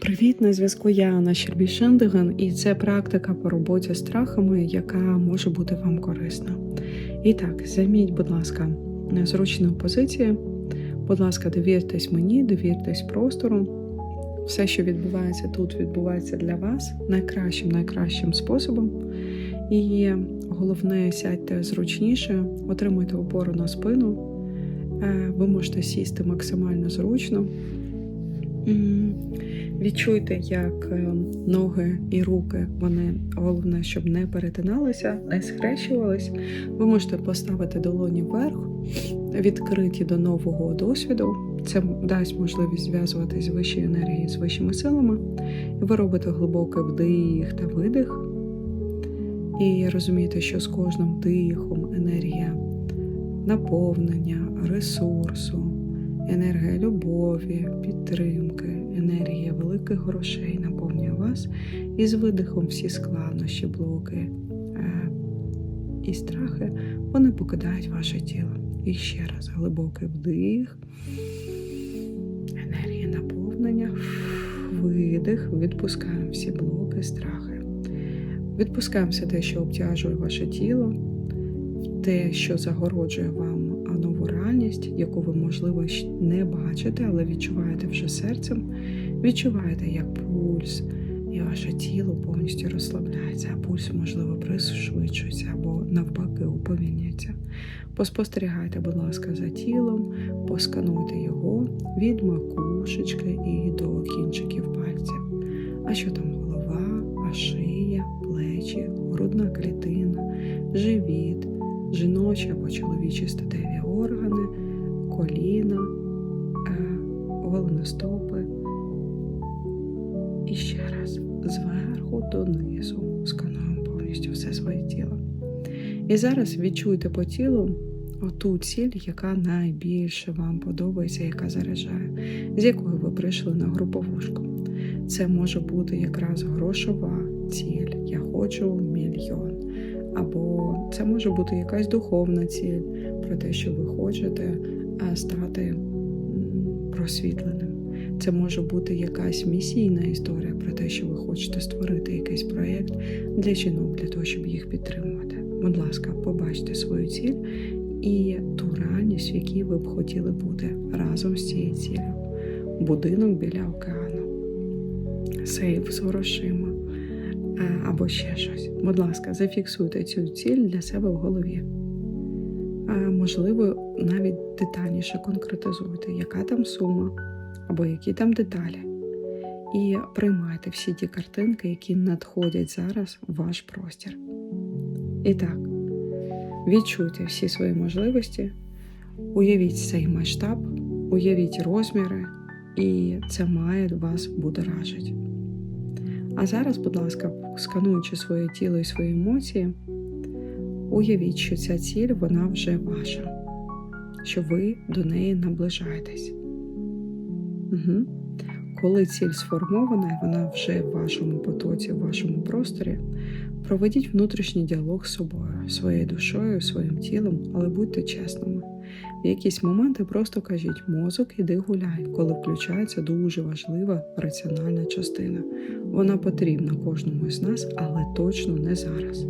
Привіт, на зв'язку я Анна Щербій-Шендиген, і це практика по роботі з страхами, яка може бути вам корисна. І так, займіть, будь ласка, зручну позицію. Будь ласка, довіртесь мені, довіртесь простору. Все, що відбувається тут, відбувається для вас найкращим, найкращим способом. І головне, сядьте зручніше, отримуйте опору на спину. Е, Ви можете сісти максимально зручно. Відчуйте, як е, ноги і руки, вони головне, щоб не перетиналися, не схрещувались. Ви можете поставити долоні вверх, відкриті до нового досвіду. Це дасть можливість зв'язуватись з вищою енергією, з вищими силами. І ви робите глибокий вдих та видих. І розумієте, що з кожним вдихом енергія наповнення, ресурсу, енергія любові, підтримки, енергія великих грошей наповнює вас. І з видихом всі складнощі, блоки е, і страхи вони покидають ваше тіло. І ще раз глибокий вдих, енергія наповнення, видих, відпускаємо всі блоки, страхи. Відпускаємо все те, що обтяжує ваше тіло, те, що загороджує вам нову реальність, яку ви, можливо, не бачите, але відчуваєте вже серцем. Відчуваєте, як пульс і ваше тіло повністю розслабляється, а пульс, можливо, пришвидшується або навпаки уповільнюється. Поспостерігайте, будь ласка, за тілом, поскануйте його від макушечки і до кінчиків пальців. А що там голова, а шия, плечі, грудна клітина, живіт, жіночі або чоловічі статеві органи, коліна, е, голеностопи. Зверху донизу скануємо повністю все своє тіло. І зараз відчуйте по тілу оту ціль, яка найбільше вам подобається, яка заряджає, з якою ви прийшли на груповушку. Це може бути якраз грошова ціль. Я хочу мільйон. Або це може бути якась духовна ціль про те, що ви хочете е, стати просвітленим. Це може бути якась місійна історія про те, що ви хочете створити якийсь проєкт для жінок, для того, щоб їх підтримувати. Будь ласка, побачте свою ціль і ту реальність, в якій ви б хотіли бути разом з цією цілею. Будинок біля океану, сейф з грошима е, або ще щось. Будь ласка, зафіксуйте цю ціль для себе в голові. А, Можливо, навіть детальніше конкретизуйте, яка там сума або які там деталі. І приймайте всі ті картинки, які надходять зараз в ваш простір. І так, відчуйте всі свої можливості, уявіть цей масштаб, уявіть розміри, і це має вас будоражити. А зараз, будь ласка, скануючи своє тіло і свої емоції, уявіть, що ця ціль вона вже ваша, що ви до неї наближаєтесь. Угу. Коли ціль сформована, вона вже в вашому потоці, в вашому просторі, проведіть внутрішній діалог з собою, своєю душою, своїм тілом, але будьте чесними. В якісь моменти просто кажіть мозок, іди гуляй, коли включається дуже важлива раціональна частина. Вона потрібна кожному з нас, але точно не зараз.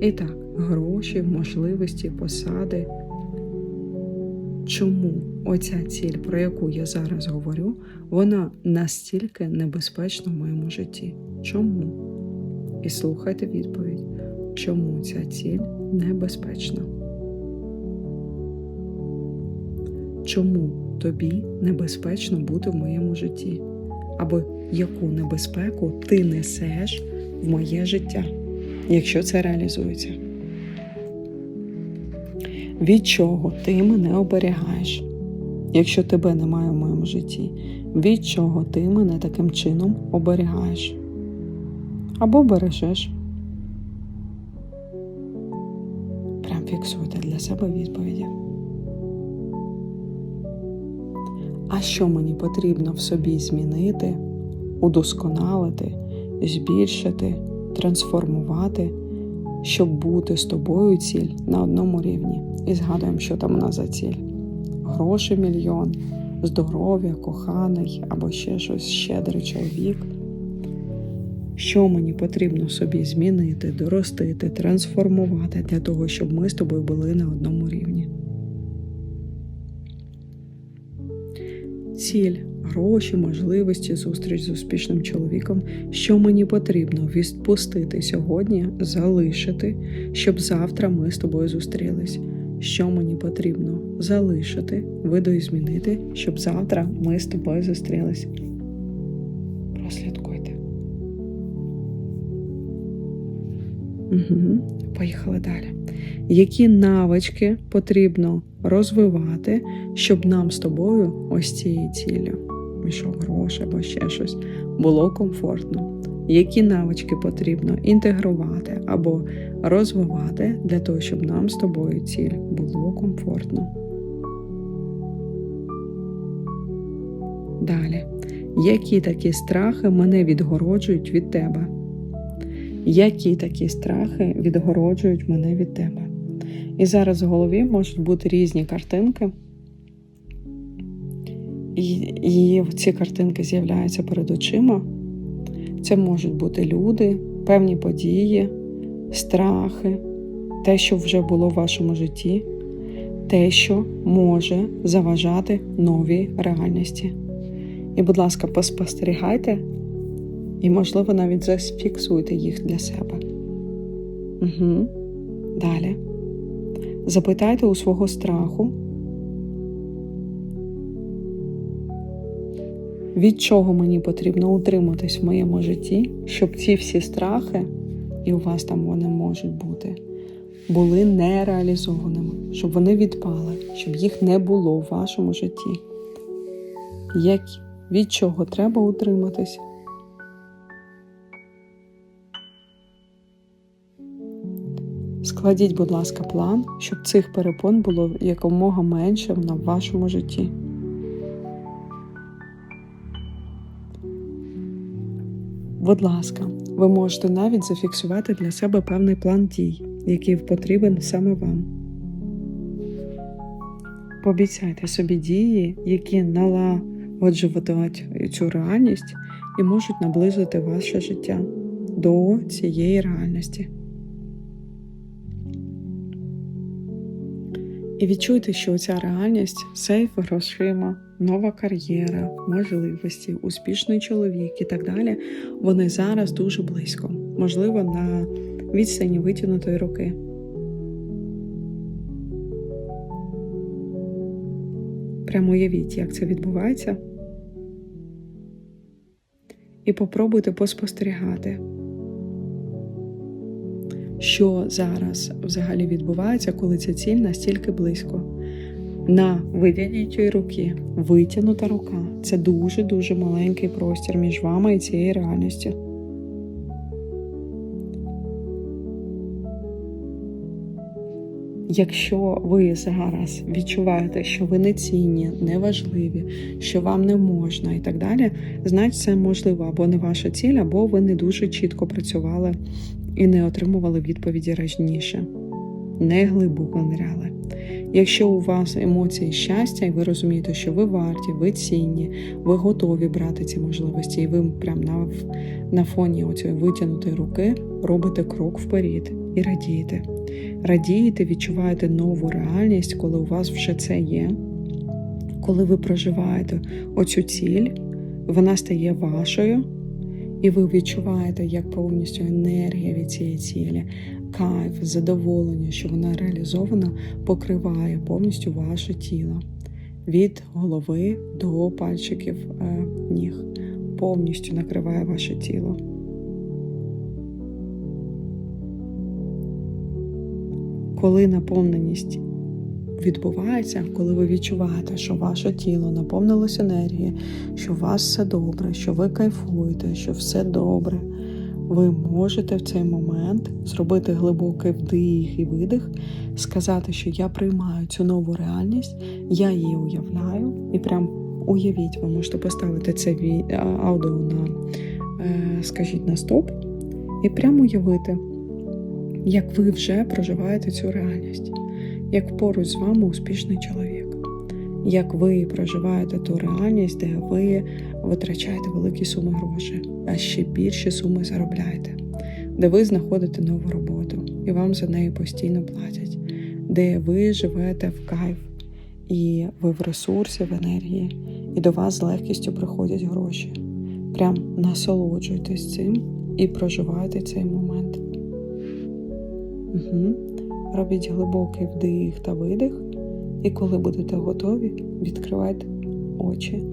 І так, гроші, можливості, посади. Чому оця ціль, про яку я зараз говорю, вона настільки небезпечна в моєму житті? Чому? І слухайте відповідь, чому ця ціль небезпечна? Чому тобі небезпечно бути в моєму житті? Або яку небезпеку ти несеш в моє життя, якщо це реалізується? Від чого ти мене оберігаєш, якщо тебе немає в моєму житті? Від чого ти мене таким чином оберігаєш? Або бережеш? Прям фіксуйте для себе відповіді. А що мені потрібно в собі змінити, удосконалити, збільшити, трансформувати, щоб бути з тобою ціль на одному рівні? І згадуємо, що там у нас за ціль. Гроші мільйон, здоров'я, коханий або ще щось щедрий чоловік. Що мені потрібно собі змінити, доростити, трансформувати для того, щоб ми з тобою були на одному рівні. Ціль, гроші, можливості, зустріч з успішним чоловіком. Що мені потрібно відпустити сьогодні, залишити, щоб завтра ми з тобою зустрілись. Що мені потрібно залишити, видоізмінити, щоб завтра ми з тобою зустрілись. Прослідкуйте. Угу. Поїхали далі. Які навички потрібно розвивати, щоб нам з тобою ось цією ціллю, мішок грошей або ще щось, було комфортно? Які навички потрібно інтегрувати або розвивати для того, щоб нам з тобою ціль було комфортно? Далі. Які такі страхи мене відгороджують від тебе? Які такі страхи відгороджують мене від тебе? І зараз в голові можуть бути різні картинки, і, і ці картинки з'являються перед очима. Це можуть бути люди, певні події, страхи, те, що вже було в вашому житті, те, що може заважати новій реальності. І, будь ласка, поспостерігайте і, можливо, навіть зафіксуйте їх для себе. Угу. Далі. Запитайте у свого страху, від чого мені потрібно утриматись в моєму житті, щоб ці всі страхи, і у вас там вони можуть бути, були нереалізованими, щоб вони відпали, щоб їх не було в вашому житті. Як, від чого треба утриматись? Складіть, будь ласка, план, щоб цих перепон було якомога менше на вашому житті. Будь ласка, ви можете навіть зафіксувати для себе певний план дій, який потрібен саме вам. Пообіцяйте собі дії, які налагоджуватимуть цю реальність і можуть наблизити ваше життя до цієї реальності. І відчуйте, що ця реальність, сейф грошима, нова кар'єра, можливості, успішний чоловік і так далі, вони зараз дуже близько, можливо, на відстані витягнутої руки. Прямо уявіть, як це відбувається. І попробуйте поспостерігати що зараз взагалі відбувається, коли ця ціль настільки близько. На витягнутій руки, витягнута рука це дуже-дуже маленький простір між вами і цією реальністю. Якщо ви зараз відчуваєте, що ви не цінні, неважливі, що вам не можна і так далі, значить це можливо або не ваша ціль, або ви не дуже чітко працювали і не отримували відповіді раніше, не глибоко ниряли. Якщо у вас емоції щастя, і ви розумієте, що ви варті, ви цінні, ви готові брати ці можливості, і ви прямо на, на фоні оцієї витягнутої руки робите крок вперед і радієте. Радієте, відчуваєте нову реальність, коли у вас вже це є, коли ви проживаєте оцю ціль, вона стає вашою. І ви відчуваєте, як повністю енергія від цієї цілі, кайф, задоволення, що вона реалізована, покриває повністю ваше тіло від голови до пальчиків е, ніг, повністю накриває ваше тіло. Коли наповненість відбувається, коли ви відчуваєте, що ваше тіло наповнилось енергією, що у вас все добре, що ви кайфуєте, що все добре, ви можете в цей момент зробити глибокий вдих і видих, сказати, що я приймаю цю нову реальність, я її уявляю, і прям уявіть, ви можете поставити це аудіо на, е, скажіть, на стоп, і прямо уявити, як ви вже проживаєте цю реальність як поруч з вами успішний чоловік, як ви проживаєте ту реальність, де ви витрачаєте великі суми грошей, а ще більші суми заробляєте, де ви знаходите нову роботу і вам за неї постійно платять, де ви живете в кайф, і ви в ресурсі, в енергії, і до вас з легкістю приходять гроші. Прям насолоджуйтесь цим і проживайте цей момент. Угу. Робіть глибокий вдих та видих, і коли будете готові, відкривайте очі.